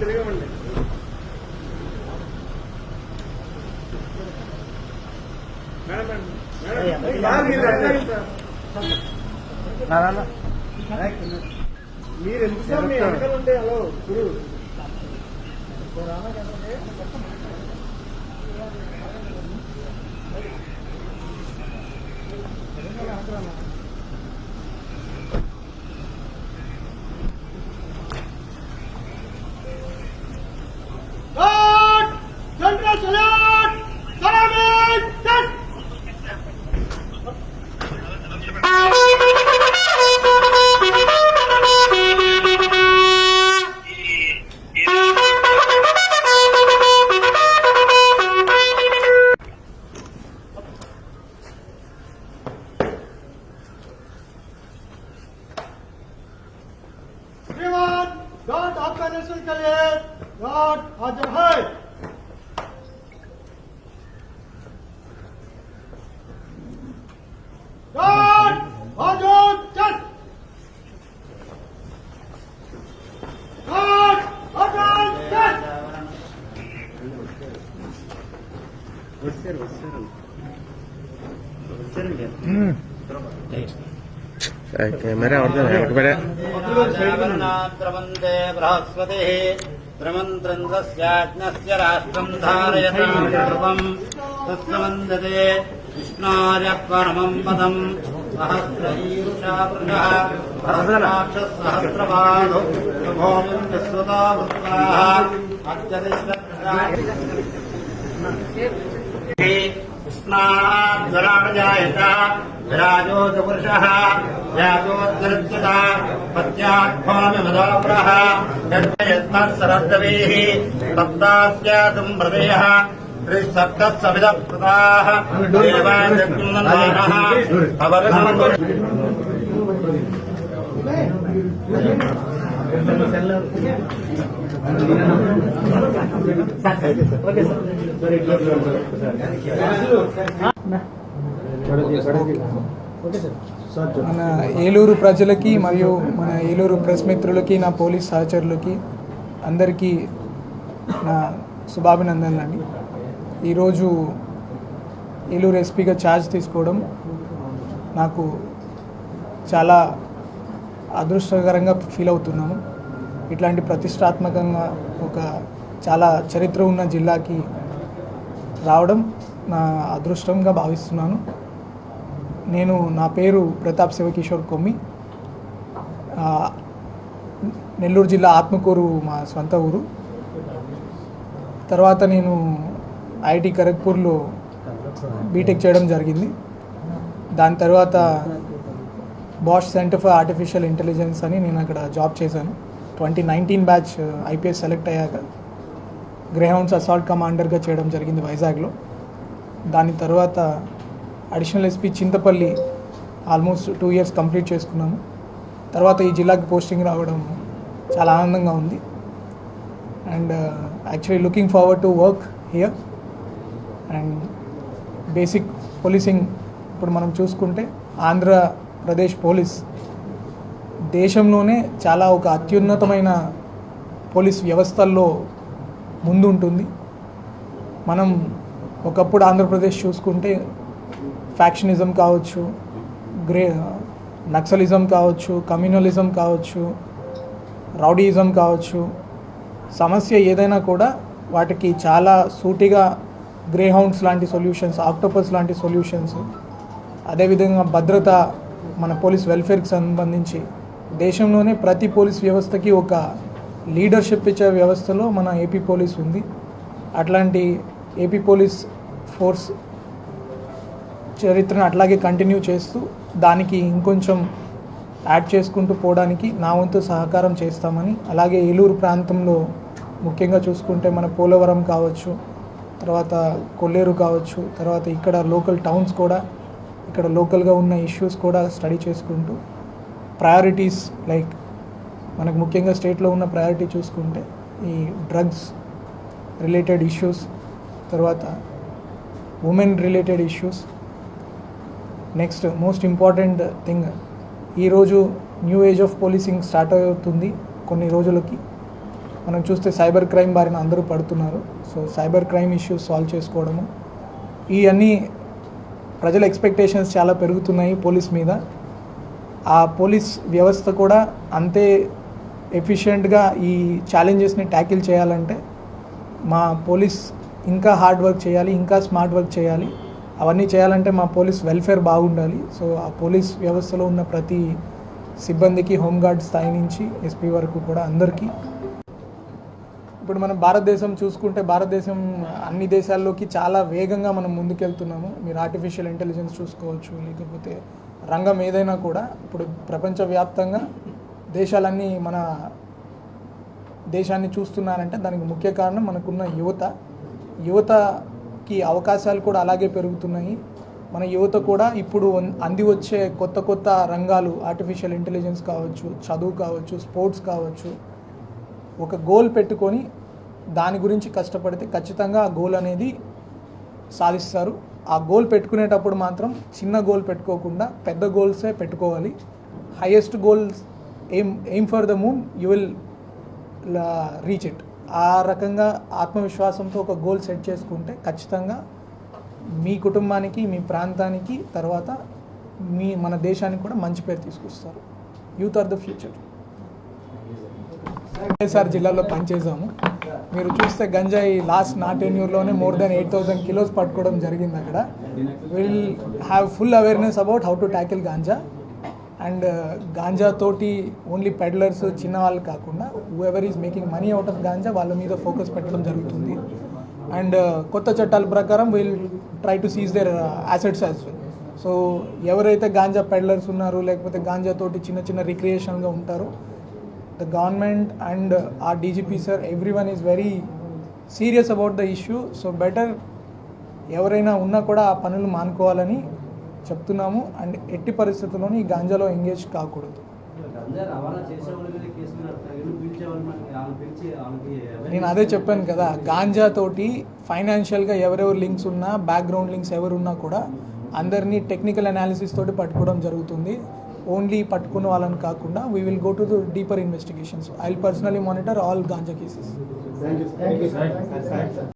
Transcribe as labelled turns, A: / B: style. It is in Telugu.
A: తిరగమండి మీరు ఎందుకు సార్ మీ వెనకాల ఉంటే హలో గురు రామా गार्ड आपका नेशन के लिए गार्ड हाजिर है गार्ड हाजिर चल गार्ड हाजिर चल
B: వచ్చారు వచ్చారు వచ్చారండి
C: ക്യാമറ
B: അവിടെ ദ്രവന്തേ ബൃഹസ്പതി ദ്രമന്ത്രന്ദ്രസ്യാജ്ഞസ്യ രാഷ്ട്രം ധാരയതാം സർവം തസ്സവന്ദതേ വിഷ്ണാര്യ പരമം പദം സഹസ്രൈരുഷാവൃഷഃ സഹസ്രാക്ഷസഹസ്രപാദോ ഭോമിന്ദ്രസ്വതാ വൃത്താ അത്യതിഷ്ട उष्णाज्वलाजात विराजो दुपुष व्याजोत्ता पत्याध्वामिमदापुरः यत्नः सरद्दवेः सप्तास्यातुम् हृदयः त्रिसप्तसविदप्रदाः देवाजग्नः अवगमन्
D: మన ఏలూరు ప్రజలకి మరియు మన ఏలూరు ప్రెస్ మిత్రులకి నా పోలీస్ సహచరులకి అందరికీ నా శుభాభినందనలండి. ఈరోజు ఏలూరు ఎస్పీగా ఛార్జ్ తీసుకోవడం నాకు చాలా అదృష్టకరంగా ఫీల్ అవుతున్నాను. ఇట్లాంటి ప్రతిష్టాత్మకంగా ఒక చాలా చరిత్ర ఉన్న జిల్లాకి రావడం నా అదృష్టంగా భావిస్తున్నాను. నేను నా పేరు ప్రతాప్ శివకిషోర్ కొమ్మి. నెల్లూరు జిల్లా ఆత్మకూరు మా సొంత ఊరు. తర్వాత నేను ఐఐటి ఖరగ్పూర్లో బీటెక్ చేయడం జరిగింది. దాని తర్వాత Bosch centre for artificial intelligence అని నేను అక్కడ జాబ్ చేశాను. Twenty nineteen batch uh, IPS select అయ్యాక గ్రేహౌండ్స్ అసాల్ట్ కమాండర్గా చేయడం జరిగింది వైజాగ్లో. దాని తర్వాత additional SP Chintapalli almost two years complete చేసుకున్నాము. తర్వాత ఈ జిల్లాకి పోస్టింగ్ రావడం చాలా ఆనందంగా ఉంది. And actually looking forward to work here and basic policing ఇప్పుడు మనం చూసుకుంటే ఆంధ్రప్రదేశ్ పోలీస్ దేశంలోనే చాలా ఒక అత్యున్నతమైన పోలీస్ వ్యవస్థల్లో ముందుంటుంది. మనం ఒకప్పుడు ఆంధ్రప్రదేశ్ చూసుకుంటే ఫ్యాక్షనిజం కావచ్చు గ్రే నక్సలిజం కావచ్చు కమ్యూనలిజం కావచ్చు రౌడీయిజం కావచ్చు సమస్య ఏదైనా కూడా వాటికి చాలా సూటిగా గ్రేహౌండ్స్ లాంటి సొల్యూషన్స్ ఆక్టోపస్ లాంటి సొల్యూషన్స్ అదేవిధంగా భద్రత మన పోలీస్ వెల్ఫేర్కి సంబంధించి దేశంలోనే ప్రతి పోలీస్ వ్యవస్థకి ఒక లీడర్షిప్ ఇచ్చే వ్యవస్థలో మన ఏపీ పోలీస్ ఉంది. అట్లాంటి ఏపీ పోలీస్ ఫోర్స్ చరిత్రను అట్లాగే కంటిన్యూ చేస్తూ దానికి ఇంకొంచెం యాడ్ చేసుకుంటూ పోవడానికి నా వంతు సహకారం చేస్తామని అలాగే ఏలూరు ప్రాంతంలో ముఖ్యంగా చూసుకుంటే మన పోలవరం కావచ్చు తర్వాత కొల్లేరు కావచ్చు తర్వాత ఇక్కడ లోకల్ టౌన్స్ కూడా ఇక్కడ లోకల్గా ఉన్న ఇష్యూస్ కూడా స్టడీ చేసుకుంటూ ప్రయారిటీస్ లైక్ మనకు ముఖ్యంగా స్టేట్లో ఉన్న ప్రయారిటీ చూసుకుంటే ఈ డ్రగ్స్ రిలేటెడ్ ఇష్యూస్ తర్వాత women related issues next most important thing ఈరోజు new age of policing start అవుతుంది కొన్ని రోజులకి. మనం చూస్తే సైబర్ క్రైమ్ బారిన అందరూ పడుతున్నారు. So cyber crime issues solve చేసుకోవడము. ఇవన్నీ ప్రజల ఎక్స్పెక్టేషన్స్ చాలా పెరుగుతున్నాయి పోలీస్ మీద. ఆ పోలీస్ వ్యవస్థ కూడా అంతే ఎఫిషియెంట్గా ఈ ఛాలెంజెస్ని ట్యాకిల్ చేయాలంటే మా పోలీస్ ఇంకా హార్డ్ వర్క్ చేయాలి ఇంకా స్మార్ట్ వర్క్ చేయాలి. అవన్నీ చేయాలంటే మా పోలీస్ వెల్ఫేర్ బాగుండాలి. సో ఆ పోలీస్ వ్యవస్థలో ఉన్న ప్రతి సిబ్బందికి హోంగార్డ్ స్థాయి నుంచి ఎస్పీ వరకు కూడా అందరికీ ఇప్పుడు మనం భారతదేశం చూసుకుంటే భారతదేశం అన్ని దేశాల్లోకి చాలా వేగంగా మనం ముందుకెళ్తున్నాము. మీరు ఆర్టిఫిషియల్ ఇంటెలిజెన్స్ చూసుకోవచ్చు లేకపోతే రంగం ఏదైనా కూడా. ఇప్పుడు ప్రపంచవ్యాప్తంగా దేశాలన్నీ మన దేశాన్ని చూస్తున్నారంటే దానికి ముఖ్య కారణం మనకున్న యువత. యువతకి అవకాశాలు కూడా అలాగే పెరుగుతున్నాయి. మన యువత కూడా ఇప్పుడు అంది వచ్చే కొత్త కొత్త రంగాలు ఆర్టిఫిషియల్ ఇంటెలిజెన్స్ కావచ్చు చదువు కావచ్చు స్పోర్ట్స్ కావచ్చు ఒక గోల్ పెట్టుకొని దాని గురించి కష్టపడితే ఖచ్చితంగా ఆ గోల్ అనేది సాధిస్తారు. ఆ గోల్ పెట్టుకునేటప్పుడు మాత్రం చిన్న గోల్ పెట్టుకోకుండా పెద్ద గోల్సే పెట్టుకోవాలి. Highest goals aim aim for the moon you will reach it ఆ రకంగా ఆత్మవిశ్వాసంతో ఒక గోల్ సెట్ చేసుకుంటే ఖచ్చితంగా మీ కుటుంబానికి మీ ప్రాంతానికి తర్వాత మీ మన దేశానికి కూడా మంచి పేరు తీసుకొస్తారు. Youth are the future YSR జిల్లాలో పనిచేసాము మీరు చూస్తే గంజాయి లాస్ట్ నా టెన్యూర్లోనే more than eight thousand kilos పట్టుకోవడం జరిగింది అక్కడ. Will have full awareness about how to tackle ganja. And uh, ganja తోటి ఓన్లీ పెడ్లర్స్ చిన్న వాళ్ళు కాకుండా whoever is making money out of ganja వాళ్ళ మీద ఫోకస్ పెట్టడం జరుగుతుంది. అండ్ uh, కొత్త చట్టాల ప్రకారం will try to seize their assets as well so ఎవరైతే గాంజా పెడ్లర్స్ ఉన్నారో లేకపోతే గాంజా తోటి చిన్న చిన్న రిక్రియేషన్గా ఉంటారో the government and uh, our DGP sir, everyone is very serious about the issue. So better ఎవరైనా ఉన్నా కూడా ఆ పనులు మానుకోవాలని చెప్తున్నాము. అండ్ ఎట్టి పరిస్థితుల్లోనూ ఈ గాంజాలో ఎంగేజ్ కాకూడదు. నేను అదే చెప్పాను కదా గాంజా తోటి ఫైనాన్షియల్గా ఎవరెవరు లింక్స్ ఉన్నా బ్యాక్గ్రౌండ్ లింక్స్ ఎవరు ఉన్నా కూడా అందరినీ టెక్నికల్ అనాలిసిస్ తోటి పట్టుకోవడం జరుగుతుంది. ఓన్లీ పట్టుకున్న వాళ్ళని కాకుండా we will go to the deeper investigations I personally monitor all ganja cases